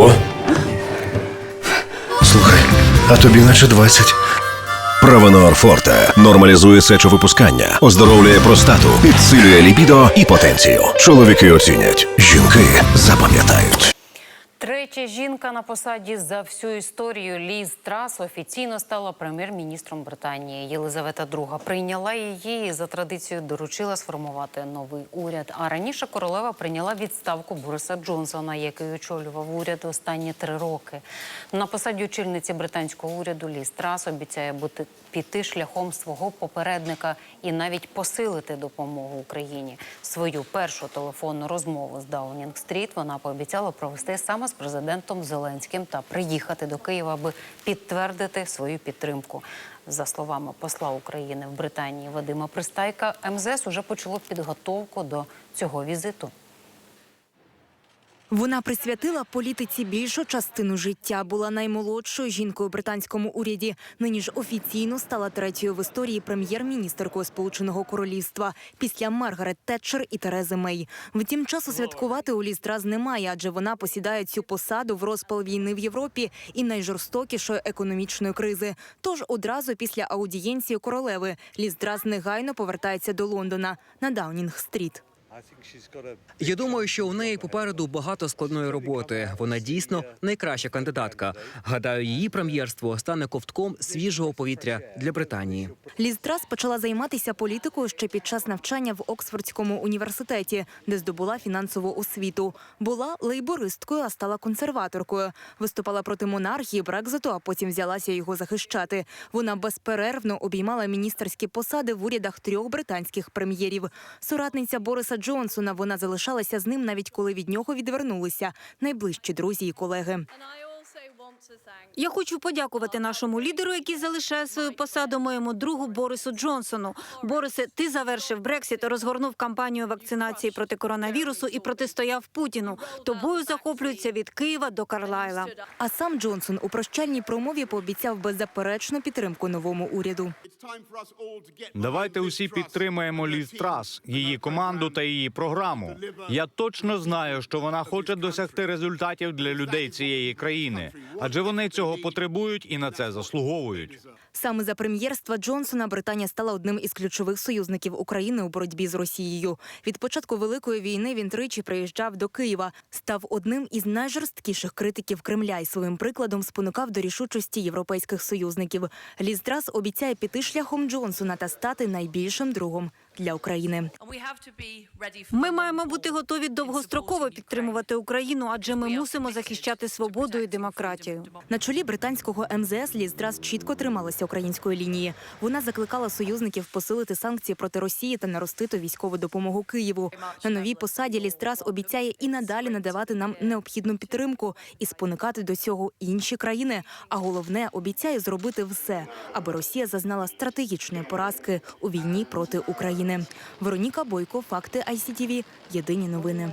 Ого. Слухай, а тобі наче 20. Провенор Форте нормалізує сечовипускання, оздоровлює простату, підсилює ліпідо і потенцію. Чоловіки оцінять, жінки запам'ятають. Третя жінка на посаді за всю історію Ліз Трас офіційно стала прем'єр-міністром Британії. Єлизавета II прийняла її і за традицією доручила сформувати новий уряд. А раніше королева прийняла відставку Бориса Джонсона, який очолював уряд останні три роки. На посаді очільниці британського уряду Ліз Трас обіцяє бути піти шляхом свого попередника і навіть посилити допомогу Україні. Свою першу телефонну розмову з Даунінг-стріт вона пообіцяла провести саме з президентом Зеленським та приїхати до Києва, аби підтвердити свою підтримку. За словами посла України в Британії Вадима Пристайка, МЗС уже почало підготовку до цього візиту. Вона присвятила політиці більшу частину життя. Була наймолодшою жінкою у британському уряді. Нині ж офіційно стала третьою в історії прем'єр-міністеркою Сполученого Королівства після Маргарет Тетчер і Терези Мей. Втім, часу святкувати у Ліз Трас немає, адже вона посідає цю посаду в розпал війни в Європі і найжорстокішої економічної кризи. Тож одразу після аудієнції королеви Ліз Трас негайно повертається до Лондона на Даунінг-стріт. Я думаю, що у неї попереду багато складної роботи. Вона дійсно найкраща кандидатка. Гадаю, її прем'єрство стане ковтком свіжого повітря для Британії. Ліз Трас почала займатися політикою ще під час навчання в Оксфордському університеті, де здобула фінансову освіту. Була лейбористкою, а стала консерваторкою. Виступала проти монархії, Брекзиту, а потім взялася його захищати. Вона безперервно обіймала міністерські посади в урядах трьох британських прем'єрів. Соратниця Бориса Джонсона. Вона залишалася з ним навіть коли від нього відвернулися найближчі друзі і колеги. Я хочу подякувати нашому лідеру, який залишає свою посаду моєму другу Борису Джонсону. Борисе, ти завершив Брексіт, розгорнув кампанію вакцинації проти коронавірусу і протистояв Путіну. Тобою захоплюються від Києва до Карлайла. А сам Джонсон у прощальній промові пообіцяв беззаперечну підтримку новому уряду. Давайте усі підтримаємо Ліз Трас, її команду та її програму. Я точно знаю, що вона хоче досягти результатів для людей цієї країни, адже вони цього потребують і на це заслуговують. Саме за прем'єрства Джонсона Британія стала одним із ключових союзників України у боротьбі з Росією. Від початку великої війни він тричі приїжджав до Києва, став одним із найжорсткіших критиків Кремля і своїм прикладом спонукав до рішучості європейських союзників. Ліз Трас обіцяє піти шляхом Джонсона та стати найбільшим другом для України. Ми маємо бути готові довгостроково підтримувати Україну, адже ми мусимо захищати свободу і демократію. На чолі британського МЗС Ліз Трас чітко трималася української лінії. Вона закликала союзників посилити санкції проти Росії та наростити військову допомогу Києву. На новій посаді Ліз Трас обіцяє і надалі надавати нам необхідну підтримку і спонукати до цього інші країни. А головне обіцяє зробити все, аби Росія зазнала стратегічної поразки у війні проти України. Вероніка Бойко, факти ICTV, Єдині новини.